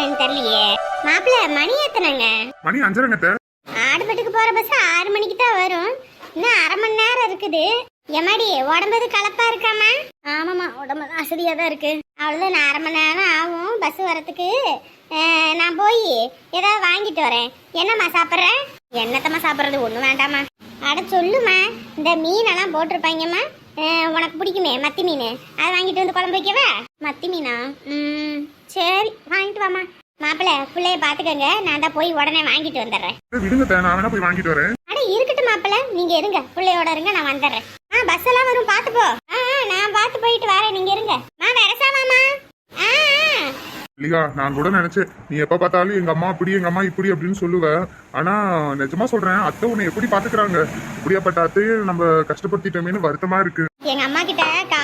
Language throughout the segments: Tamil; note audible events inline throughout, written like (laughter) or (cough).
வரேன்னு தெரியலையே. மாப்பிள்ள மணி எத்தனைங்க? மணி அஞ்சரைங்க. ஆடுபட்டுக்கு போற பஸ் ஆறு மணிக்கு தான் வரும். இன்னும் அரை மணி நேரம் இருக்குது. எம்மாடி உடம்பு கலப்பா இருக்காமா ஆமாம்மா உடம்பு அசதியாக தான் இருக்கு. அவ்வளோதான் நான் அரை மணி நேரம் ஆகும் பஸ் வரத்துக்கு நான் போய் ஏதாவது வாங்கிட்டு வரேன். என்னம்மா சாப்பிட்ற? என்னத்தம்மா சாப்பிட்றது? ஒன்றும் வேண்டாம்மா. அட சொல்லுமா இந்த மீனெல்லாம் போட்டிருப்பாங்கம்மா. உனக்கு பிடிக்குமே மத்தி மீன். அதை வாங்கிட்டு வந்து குழம்பு வைக்கவா? மத்தி மீனா? ம் சரி வாங்கிட்டு வாம்மா. மாப்பிள்ளை பிள்ளைய பார்த்துக்கங்க. நான் தான் போய் உடனே வாங்கிட்டு வந்துடுறேன். விடுங்க நான் வேணா போய் வாங்கிட்டு வரேன். அட இருக்கட்டும் மாப்பிள்ள. நீங்க இருங்க பிள்ளையோட இருங்க நான் வந்துடுறேன். ஆ பஸ் எல்லாம் வரும் பாத்து போ. ஆ நான் பார்த்து போயிட்டு வரேன் நீங்க இருங்க. மா வரசா மாமா ஆ. இல்லையா நான் கூட நினைச்சேன். நீ எப்ப பார்த்தாலும் எங்க அம்மா இப்படி எங்க அம்மா இப்படி அப்படின்னு சொல்லுவ. ஆனா நிஜமா சொல்றேன் அத்தை உன்னை எப்படி பாத்துக்கிறாங்க இப்படியாப்பட்ட அத்தையும் நம்ம கஷ்டப்படுத்திட்டோமேனு வருத்தமா இருக்கு.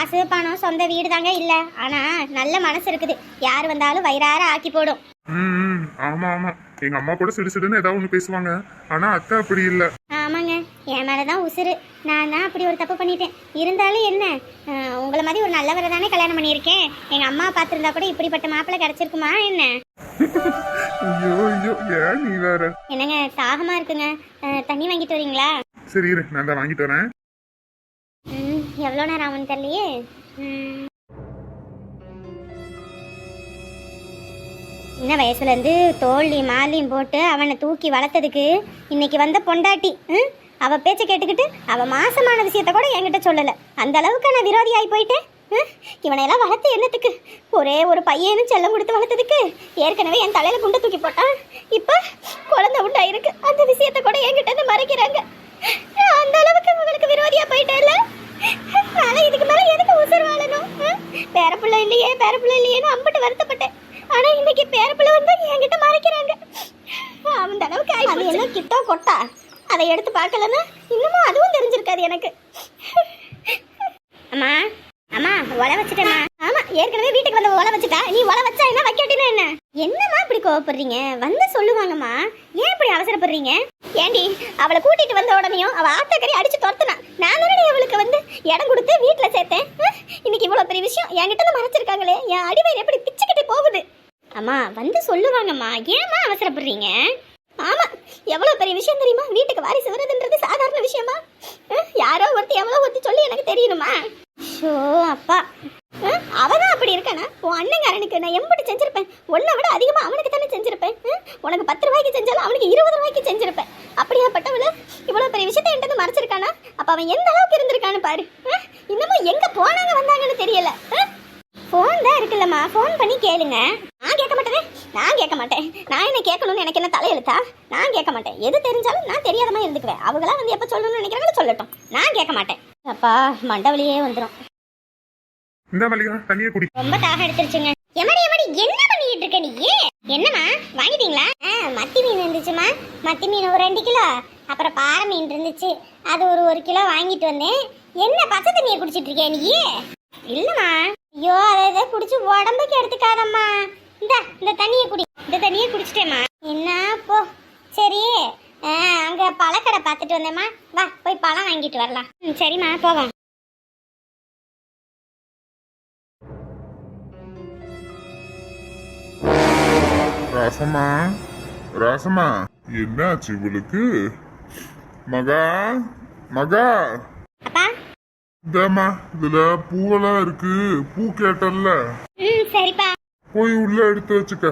காசு பணம் சொந்த வீடு தாங்க இல்ல. ஆனா நல்ல மனசு இருக்குது. யார் வந்தாலும் வயிறார ஆக்கி போடும். ம் ஆமா ஆமா. எங்க அம்மா கூட சிடு சிடுன்னு ஏதாவது ஒண்ணு பேசுவாங்க. ஆனா அத்தை அப்படி இல்ல. ஆமாங்க. என் மேலதான் உசுரு நான் தான் அப்படி ஒரு தப்பு பண்ணிட்டேன். இருந்தாலும் என்ன? உங்களை மாதிரி ஒரு நல்லவரை தானே கல்யாணம் பண்ணியிருக்கேன். எங்க அம்மா பார்த்துருந்தா கூட இப்படிப்பட்ட மாப்பிள்ளை கிடைச்சிருக்குமா என்ன? ஐயோ ஐயோ. ஏன் நீ வேற? என்னங்க தாகமா இருக்குங்க. தண்ணி வாங்கிட்டு வரீங்களா? சரி இரு. நான் தான் வாங்கிட்டு வரேன். ம் எவ்வளோ நேரம் ஆகும்னு தெரியலையே ம். சின்ன வயசுலேருந்து தோழி மாலியும் போட்டு அவனை தூக்கி வளர்த்ததுக்கு இன்னைக்கு வந்த பொண்டாட்டி ம்? அவ பேச்சை கேட்டுக்கிட்டு அவ மாசமான விஷயத்த கூட என்கிட்ட சொல்லலை அந்த அளவுக்கு நான் விரோதி ஆகி போயிட்டேன் ம்? இவனையெல்லாம் வளர்த்து என்னத்துக்கு ஒரே ஒரு பையனும் செல்லம் கொடுத்து வளர்த்ததுக்கு ஏற்கனவே என் தலையில குண்டை தூக்கி போட்டான் இப்போ குழந்தை உண்டாயிருக்கு அந்த விஷயத்த கூட என்கிட்ட மறைக்கிறாங்க அந்த அளவுக்கு உங்களுக்கு விரோதியா போயிட்டேல நான் இதுக்கு மேல எதுக்கு உசுர் வாழணும்? பேரப்புள்ள இல்லையே பேரப்புள்ள இல்லையேன்னு அம்பிட்டு வருத்தப்பட்டேன். ஆனா இன்னைக்கு பேரப்புள்ள வந்து என்கிட்ட மறைக்கிறாங்க. அந்த அளவுக்கு அது என்ன கிட்டோ கொட்டா? அதை எடுத்து பார்க்கலன்னா இன்னமும் அதுவும் தெரிஞ்சிருக்காது எனக்கு. அம்மா அம்மா ஒலை வச்சுட்டேம்மா. ஆமா ஏற்கனவே வீட்டுக்கு வந்து ஒலை வச்சுட்டா. நீ ஒலை வச்சா என்ன வைக்கட்டினா என்ன? என்னம்மா இப்படி கோவப்படுறீங்க? வந்து சொல்லுவாங்கம்மா. ஏன் இப்படி அவசரப்படுறீங்க? ஏண்டி அவளை கூட்டிட்டு வந்த உடனேயும் அவ ஆத்தக்கறி அடிச்சு துரத்துனா. நான் தானே அவளுக்கு வந்து இடம் கொடுத்து வீட்டுல சேர்த்தேன். இன்னைக்கு இவ்வளவு பெரிய விஷயம் என்கிட்ட இருந்து மறைச்சிருக்காங்களே. என் அடிவயிறு எப்படி பிச்சுக்கிட்டு போகுது? அம்மா வந்து சொல்லுவாங்கம்மா. ஏமா அவசரப்படுறீங்க? ஆமா எவ்வளவு பெரிய விஷயம் தெரியுமா? வீட்டுக்கு வாரிசு வருதுன்றது சாதாரண விஷயமா? யாரோ ஒருத்தி எவ்வளோ ஒருத்தி சொல்லி எனக்கு தெரியணுமா? ஷோ அப்பா. அவதான் அப்படி இருக்கானா? உன் அண்ணங்காரனுக்கு நான் எம்படி செஞ்சிருப்பேன். உன்னை விட அதிகமா அவனுக்கு தானே செஞ்சிருப்பேன் உனக்கு பத்து ரூபாய்க்கு செஞ்சாலும் அவனுக்கு இருபது ரூபாய்க்கு செஞ்சிருப்பேன் அப்படியாப்பட்டவள இவ்வளவு பெரிய விஷயத்தை என்கிட்ட இருந்து மறைச்சிருக்கானா அப்ப அவன் எந்த அளவுக்கு இருந்திருக்கான்னு பாரு. இன்னமும் எங்க போனாங்க வந்தாங்கன்னு தெரியல. ஃபோன் தான் இருக்குல்லம்மா. ஃபோன் பண்ணி கேளுங்க. நான் கேட்க மாட்டேனே. நான் கேட்க மாட்டேன். நான் என்ன கேட்கணும்னு எனக்கு என்ன தலையெழுத்தா? நான் கேட்க மாட்டேன். எது தெரிஞ்சாலும் நான் தெரியாத மாதிரி இருந்துக்குவேன். அவங்களாம் வந்து எப்போ சொல்லணும்னு நினைக்கிறாங்களோ சொல்லட்டும். நான் கேட்க மாட்டேன். அப்பா மண்டவலியே வந்துடும் இந்த மல்லிகா தண்ணியை குடி. ரொம்ப தாகம் எடுத்துருச்சுங்க. எமடி எமடி என்ன பண்ணிட்டு இருக்க நீ? என்னம்மா வாங்கிட்டீங்களா? மத்தி மீன் இருந்துச்சுமா மத்தி மீன் ஒரு ரெண்டு கிலோ. அப்புறம் பாறை மீன் இருந்துச்சு. அது ஒரு ஒரு கிலோ வாங்கிட்டு வந்தேன். என்ன பச்சை தண்ணியை குடிச்சிட்டு இருக்கியா நீ? இல்லம்மா. ஐயோ அதை இதை குடிச்சு உடம்புக்கு எடுத்துக்காதம்மா. இந்த இந்த தண்ணியை குடி. இந்த தண்ணியை குடிச்சிட்டேம்மா. என்ன? போ. சரி. ஆ, அங்க பழக்கடை பார்த்துட்டு வந்தேம்மா. வா போய் பழம் வாங்கிட்டு வரலாம். ம் சரிம்மா போவோம். ரசமா ரசமா என்னாச்சு இவளுக்கு? மகா மகா. அப்பா. இந்தாம்மா இதுல பூவெல்லாம் இருக்கு. பூ கேட்டல்ல. ம் சரிப்பா. போய் உள்ள எடுத்து வச்சுக்க.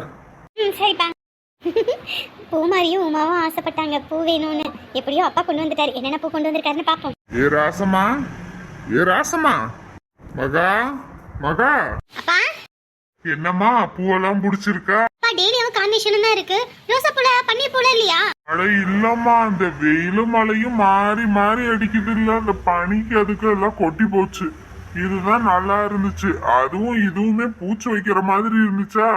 ம் சரிப்பா. (laughs) பூமாரியும் உமாவும் ஆசைப்பட்டாங்க. பூ வேணும்னு. எப்படியோ அப்பா கொண்டு வந்துட்டாரு. என்னென்ன பூ கொண்டு வந்திருக்காருன்னு பார்ப்போம். ஏ ராசமா ஏ ராசமா மகா மகா. அப்பா. என்னம்மா பூவெல்லாம் பிடிச்சிருக்கா? அப்பா டெய்லியும் காம்பினேஷன் தான் இருக்கு. ரோசா பூல பன்னீர் பூல இல்லையா? அட இல்லம்மா இந்த வெயிலும் மழையும் மாறி மாறி அடிக்குது இல்ல இந்த பனிக்கு அதுக்கு எல்லாம் கொட்டி போச்சு. இதுதான் நல்லா இருந்துச்சு. அதுவும் இதுவுமே பூச்சி வைக்கிற மாதிரி இருந்துச்சா?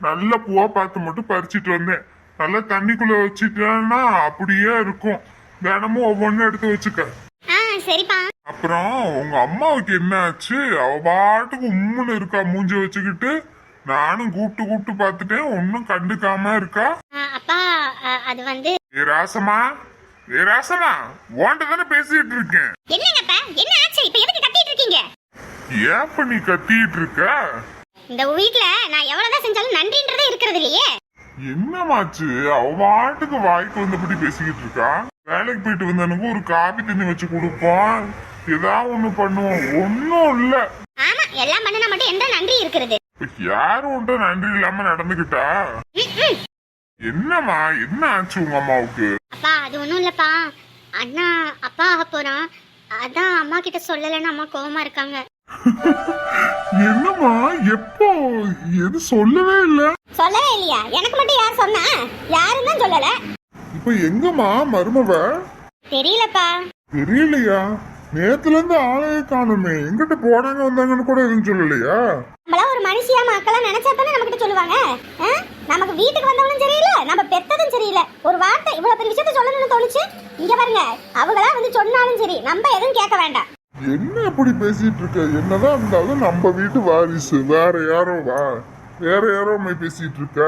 நல்ல பூவா பார்த்து மட்டும் பறிச்சிட்டு வந்தேன். நல்லா தண்ணிக்குள்ள வச்சுட்டேன்னா அப்படியே இருக்கும். தினமும் ஒவ்வொன்றும் எடுத்து வச்சுக்க. அப்புறம் உங்க அம்மாவுக்கு என்ன ஆச்சு? அவ பாட்டுக்கு உம்முன்னு இருக்கா மூஞ்சி வச்சுக்கிட்டு. நானும் கூப்பிட்டு கூப்பிட்டு பார்த்துட்டேன். ஒன்னும் கண்டுக்காம இருக்கா? அப்பா அது வந்து ஏ ராசமா ஏ ராசமா உன்கிட்ட தானே பேசிட்டு இருக்கேன். என்னங்கப்பா என்ன ஆச்சு? இப்ப எதுக்கு கத்திட்டு இருக்கீங்க? ஏன் நீ கத்திட்டு இருக்க? இந்த வீட்ல நான் எவ்வளவுதான் செஞ்சாலும் நன்றின்றதே இருக்கிறது இல்லையே. என்னமாச்சு? அவ பாட்டுக்கு வாய்க்கு வந்தபடி பேசிக்கிட்டு இருக்கா. வேலைக்கு போயிட்டு வந்தனுக்கு ஒரு காபி தண்ணி வச்சு கொடுப்போம் ஏதாவது ஒண்ணு பண்ணுவோம் ஒன்னும் இல்ல. ஆமா எல்லாம் பண்ணனா மட்டும் எந்த நன்றி இருக்கிறது. யாரும் உன்ட்ட நன்றி இல்லாம நடந்துகிட்டா? என்னம்மா என்ன ஆச்சு உங்க அம்மாவுக்கு? அப்பா அது ஒண்ணும் இல்லப்பா. அண்ணா அப்பா ஆக போறான். அதான் அம்மா கிட்ட சொல்லலைன்னு அம்மா கோவமா இருக்காங்க. என்னம்மா எப்போ? எது சொல்லவே இல்ல. சொல்லவே இல்லையா? எனக்கு மட்டும் யார் சொன்னா? யாரும் தான் சொல்லல. இப்ப எங்கம்மா மருமவ? தெரியலப்பா. தெரியலையா? நேத்துல இருந்து ஆளே காணுமே. எங்கிட்ட போனாங்க வந்தாங்கன்னு கூட எதுவும் சொல்லலையா? நம்மள மனுஷியா மக்களா நினைச்சா தானே நம்ம கிட்ட சொல்லுவாங்க? நமக்கு வீட்டுக்கு வந்தவனும் சரியில்லை நம்ம பெத்ததும் சரியில்லை. ஒரு வார்த்தை இவ்வளவு பெரிய விஷயத்த சொல்லணும்னு தோணுச்சு? இங்க பாருங்க அவங்களா வந்து சொன்னாலும் சரி நம்ம எதுவும் கேட்க வேண்டாம். என்ன அப்படி பேசிட்டு இருக்க? என்னதான் இருந்தாலும் நம்ம வீட்டு வாரிசு வேற யாரோ வா வேற யாரோ பேசிட்டு இருக்க?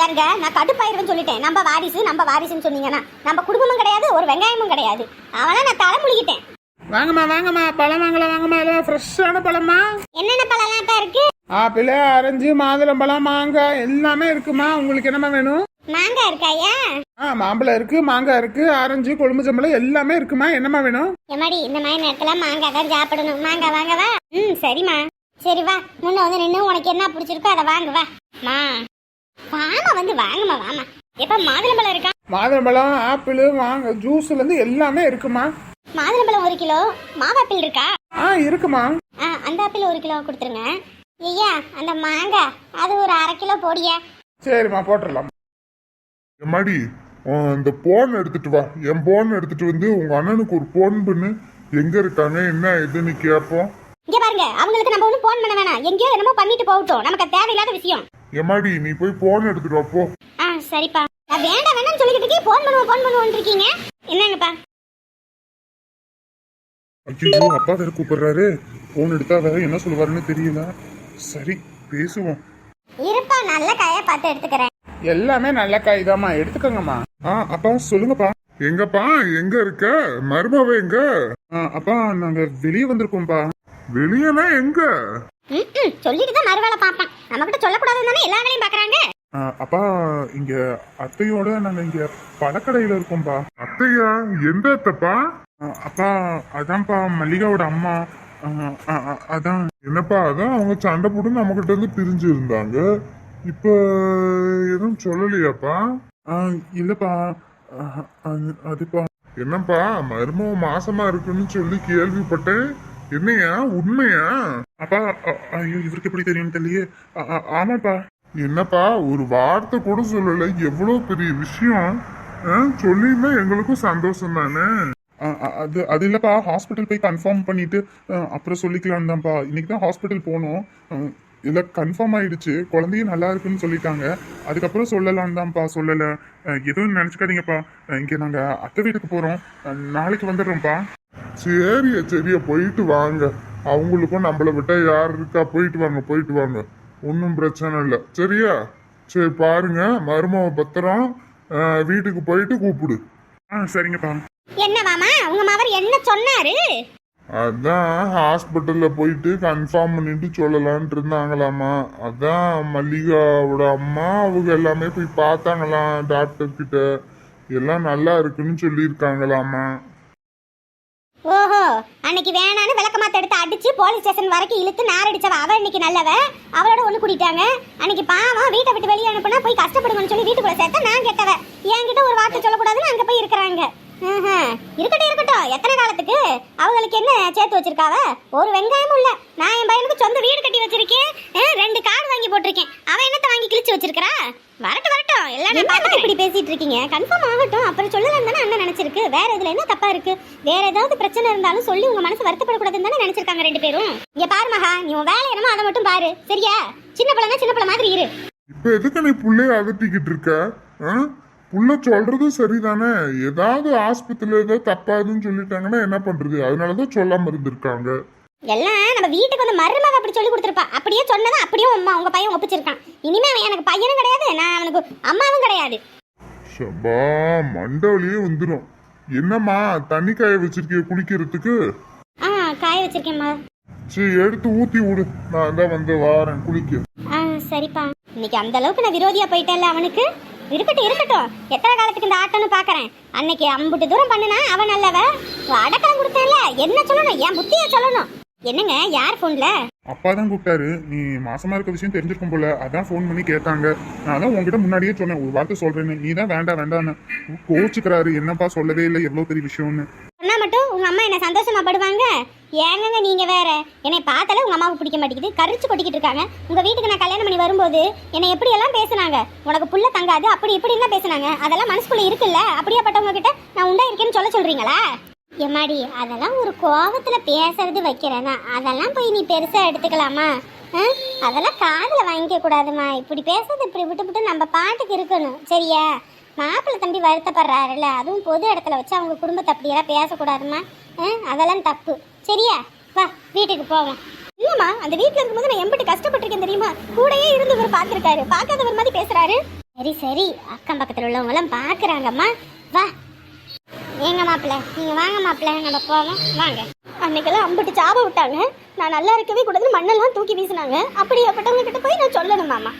யாருங்க? நான் கடுப்பாயிருவேன் சொல்லிட்டேன். நம்ம வாரிசு நம்ம வாரிசுன்னு சொன்னீங்கன்னா நம்ம குடும்பமும் கிடையாது ஒரு வெங்காயமும் கிடையாது. அவனா நான் தலை முழுகிட்டேன் வாங்கம்மா வாங்கம்மா. பழம் வாங்கலாம் வாங்கம்மா. எல்லாம் ஃப்ரெஷ்ஷான பழமா என்னென்ன பழம்லாம் இப்ப இருக்கு? ஆப்பிள் ஆரஞ்சு மாதுளம்பழம் மாங்காய் எல்லாமே இருக்குமா? உங்களுக்கு என்னம்மா வேணும்? மாங்காய் இருக்காயா ஆ மாம்பழம் இருக்கு மாங்காய் இருக்கு ஆரஞ்சு கொழும்புச்சம்பழம் எல்லாமே இருக்குமா? என்னம்மா வேணும்? எம்மாடி இந்த மாதிரி நேரத்துல மாங்காய் தான் சாப்பிடணும். மாங்காய் வாங்கவா ம் சரிம்மா. சரி வா. முன்ன வந்து நின்று உனக்கு என்ன பிடிச்சிருக்கோ அதை வாங்க வா. மா. வாமா வந்து வாங்கம்மா வாமா. எப்ப மாதுளம்பழம் இருக்கா? மாதுளம்பழம் ஆப்பிள் வாங்க ஜூஸ்ல இருந்து எல்லாமே இருக்குமா? மாதுளம்பழம் ஒரு கிலோ மாவாப்பிள் இருக்கா? ஆ இருக்குமா? ஆ அந்த ஆப்பிள் ஒரு கிலோ கொடுத்துருங்க. ஐயா அந்த மாங்காய் அது ஒரு அரை கிலோ போடியா. சரிம்மா போட்டுடலாம். எம்மாடி உன் இந்த போன் எடுத்துட்டு வா. என் போன் எடுத்துட்டு வந்து உங்க அண்ணனுக்கு ஒரு போன் பண்ணு. எங்க இருக்காங்க? என்ன இதுன்னு கேட்போம் இங்க பாருங்க அவங்களுக்கு நம்ம ஒன்றும் போன் பண்ண வேணாம். எங்கேயோ என்னமோ பண்ணிட்டு போகட்டும். நமக்கு அது தேவையில்லாத விஷயம். எம்மாடி நீ போய் போன் எடுத்துட்டு வா போ. ஆ சரிப்பா. நான் வேண்டாம் வேணாம்னு சொல்லிக்கிட்டு இருக்கேன். போன் பண்ணுவோம் போன் பண்ணுவோம் இருக்கீங்க. என்னங்கப்பா? ஐயோ அப்பா வேற கூப்பிடுறாரு. போன் எடுத்தா வேற என்ன சொல்லுவாருன்னு தெரியல. சரி பேசுவோம். இருப்பா நல்ல காயா பார்த்து எடுத்துக்கிறேன். எல்லாமே நல்ல காய் தாம்மா எடுத்துக்கோங்கம்மா. ஆ அப்பா சொல்லுங்கப்பா. எங்கப்பா? எங்க இருக்க? மருமவ எங்க? ஆ, அப்பா நாங்க வெளியே வந்திருக்கோம்ப்பா. வெளியனா எங்க? ம் சொல்லிட்டு தான் மறுவேளை பார்ப்பேன். நம்ம கிட்ட சொல்லக்கூடாதுன்னு தானே எல்லா வேலையும் பார்க்கறாங்க? ஆ, அப்பா இங்க அத்தையோட நாங்க இங்க பழக்கடையில இருக்கோம்ப்பா. அத்தையா எந்த அத்தைப்பா? அப்பா அதான்ப்பா மல்லிகாவோட அம்மா. அதான். என்னப்பா அதான் அவங்க சண்டை போட்டு நம்ம கிட்ட இருந்து பிரிஞ்சு இருந்தாங்க. இப்ப எதுவும் சொல்லலையாப்பா? இல்லப்பா. அதுப்பா. என்னப்பா மருமவ மாசமா இருக்குன்னு சொல்லி கேள்விப்பட்டேன். என்னையா? உண்மையா? அப்பா ஐயோ இவருக்கு எப்படி தெரியும்னு தெரியலையே. ஆமாப்பா. என்னப்பா ஒரு வார்த்தை கூட சொல்லல. எவ்வளவு பெரிய விஷயம். சொல்லியிருந்தா எங்களுக்கும் சந்தோஷம் தானே அது அது இல்லைப்பா ஹாஸ்பிட்டல் போய் கன்ஃபார்ம் பண்ணிட்டு அப்புறம் சொல்லிக்கலாம் தான்ப்பா. இன்னைக்கு தான் ஹாஸ்பிட்டல் போனோம். இல்லை கன்ஃபார்ம் ஆயிடுச்சு. குழந்தையும் நல்லா இருக்குன்னு சொல்லிட்டாங்க. அதுக்கப்புறம் சொல்லலாம் தான்ப்பா சொல்லலை. எதுவும் நினச்சிக்காதீங்கப்பா. இங்கே நாங்கள் அத்தை வீட்டுக்கு போகிறோம் நாளைக்கு வந்துடுறோம்ப்பா. சரியா சரியா போயிட்டு வாங்க. அவங்களுக்கும் நம்மளை விட்டால் யார் இருக்கா? போயிட்டு வாங்க போயிட்டு வாங்க. ஒன்றும் பிரச்சனை இல்லை. சரியா? சரி பாருங்க. மருமவ பத்திரம் வீட்டுக்கு போயிட்டு கூப்பிடு. ஆ சரிங்கப்பா. என்ன மாமா உங்க மாவர் என்ன சொன்னாரு? அதான் ஹாஸ்பிட்டல்ல போயிட்டு கன்ஃபார்ம் பண்ணிட்டு சொல்லலான்ட்டு இருந்தாங்களாமா. அதான் மல்லிகாவோட அம்மா அவங்க எல்லாமே போய் பார்த்தாங்களாம் டாக்டர் கிட்ட. எல்லாம் நல்லா இருக்குன்னு சொல்லியிருக்காங்களாமா. ஓஹோ அன்னைக்கு வேணான்னு விளக்கமாத்த எடுத்து அடிச்சு போலீஸ் ஸ்டேஷன் வரைக்கும் இழுத்து நாரடிச்சவ அவ இன்னைக்கு நல்லவ? அவளோட ஒண்ணு கூட்டிட்டாங்க. அன்னைக்கு பாவம் வீட்டை விட்டு வெளியே அனுப்புனா போய் கஷ்டப்படுங்கன்னு சொல்லி வீட்டுக்குள்ள சேர்த்த நான் கெட்டவ. என்கிட்ட ஒரு வார்த்தை சொல்லக்கூடாதுன்னு அங்க போய் இருக்கிறாங்க. இருக்கட்டும் இருக்கட்டும். எத்தனை காலத்துக்கு? அவங்களுக்கு என்ன சேர்த்து வச்சிருக்காவ? ஒரு வெங்காயமும் இல்ல. நான் என் பையனுக்கு சொந்த வீடு கட்டி வச்சிருக்கேன். ஆ, ரெண்டு கார் வாங்கி போட்டிருக்கேன். அவன் என்னத்த வாங்கி கிழிச்சு வச்சிருக்கா வரட்டும் வரட்டும். எல்லாம் நான். இப்படி பேசிட்டு இருக்கீங்க. கன்ஃபார்ம் ஆகட்டும். அப்புறம் சொல்லலாம் தானே அண்ணன் நினைச்சிருக்கு. வேற இதுல என்ன தப்பா இருக்கு? வேற ஏதாவது பிரச்சனை இருந்தாலும் சொல்லி உங்க மனசு வருத்தப்படக்கூடாதுன்னு தானே நினைச்சிருக்காங்க ரெண்டு பேரும். இங்க பாரு மகா. நீ உன் வேலை என்னமோ அதை மட்டும் பாரு. சரியா? சின்ன பிள்ளைனா சின்ன பிள்ளை மாதிரி இரு. இப்ப எதுக்கு நீ புள்ளைய அதட்டிக்கிட்டு இருக்க? ஆ? புள்ள சொல்றதும் சரிதானே? ஏதாவது ஆஸ்பத்திரியில ஏதாவது தப்பாதுன்னு சொல்லிட்டாங்கன்னா என்ன பண்றது? அதனாலதான் சொல்லாம இருந்திருக்காங்க. எல்லாம் நம்ம வீட்டுக்கு வந்து மருமக அப்படி சொல்லி கொடுத்துருப்பா. அப்படியே சொன்னதை அப்படியே அம்மா உங்க பையன் ஒப்பிச்சிருக்கான். இனிமே அவன் எனக்கு பையனும் கிடையாது நான் அவனுக்கு அம்மாவும் கிடையாது. சபா மண்டவலியே வந்துடும் என்னம்மா தண்ணி காய வச்சிருக்கிய குளிக்கிறதுக்கு? ஆ காய வச்சிருக்கேம்மா சரி எடுத்து ஊத்தி விடு. நான் தான் வந்து வாரேன் குளிக்க. ஆ சரிப்பா. இன்னைக்கு அந்த அளவுக்கு நான் விரோதியா போயிட்டேன்ல அவனுக்கு? இருக்கட்டும் இருக்கட்டும். எத்தனை காலத்துக்கு இந்த ஆட்டம்னு பாக்குறேன். அன்னைக்கு அம்புட்டு தூரம் பண்ணுனா அவன் நல்லவ. அடக்கம் கொடுத்தேன்ல. என்ன சொல்லணும்? என் புத்திய சொல்லணும். என்னங்க யார் போன்ல அப்பா தான் கூப்பிட்டாரு. நீ மாசமா இருக்க விஷயம் தெரிஞ்சிருக்கும் போல. அதான் ஃபோன் பண்ணி கேட்டாங்க. நான் தான் உங்ககிட்ட முன்னாடியே சொன்னேன். ஒரு வார்த்தை சொல்றேன்னு. நீ தான் வேண்டாம் வேண்டான்னு. கோச்சுக்கிறாரு. என்னப்பா சொல்லவே இல்லை. எவ்வளவு பெரிய விஷயம்னு. சொன்னா மட்டும் உங்க அம்மா என்ன சந்தோஷமா படுவாங்க? ஏங்கங்க நீங்கள் வேற? என்னை பார்த்தாலே உங்கள் அம்மாவுக்கு பிடிக்க மாட்டேங்குது. கரிச்சு கொட்டிக்கிட்டு இருக்காங்க. உங்கள் வீட்டுக்கு நான் கல்யாணம் பண்ணி வரும்போது என்னை எப்படியெல்லாம் பேசுனாங்க? உனக்கு புள்ள தங்காது அப்படி இப்படி எல்லாம் பேசுனாங்க. அதெல்லாம் மனசுக்குள்ளே இருக்குல்ல? அப்படியாப்பட்டவங்க கிட்ட நான் உண்டா இருக்கேன்னு சொல்ல சொல்கிறீங்களா எம்மாடி அதெல்லாம் ஒரு கோபத்தில் பேசுறது வைக்கிறேன்னா அதெல்லாம் போய் நீ பெருசாக எடுத்துக்கலாமா? அதெல்லாம் காதில் வாங்கிக்க கூடாதுமா. இப்படி பேசுறது இப்படி விட்டு விட்டு நம்ம பாட்டுக்கு இருக்கணும். சரியா? மாப்பிள்ளை தம்பி வருத்தப்படுறாருல்ல. அதுவும் பொது இடத்துல வச்சு அவங்க குடும்பத்தை அப்படியெல்லாம் பேசக்கூடாதுமா ஆ? அதெல்லாம் தப்பு. சரியா? வா வீட்டுக்கு போவோம். இல்லம்மா அந்த வீட்டில் இருக்கும்போது நான் எம்பிட்டு கஷ்டப்பட்டிருக்கேன் தெரியுமா? கூடயே இருந்து இவர் பார்த்துருக்காரு. பார்க்காதவர் மாதிரி பேசுறாரு. சரி சரி. அக்கம் பக்கத்தில் உள்ளவங்களாம் பார்க்குறாங்கம்மா. வா. ஏங்க மாப்பிள்ள நீங்கள் வாங்க மாப்பிள்ள நம்ம போவோம். வாங்க. அன்னைக்கெல்லாம் அம்பிட்டு சாப விட்டாங்க. நான் நல்லா இருக்கவே கூடாதுன்னு மண்ணெல்லாம் தூக்கி வீசினாங்க. அப்படியாப்பட்டவங்க கிட்ட போய் நான் சொல்லணும் மாமா.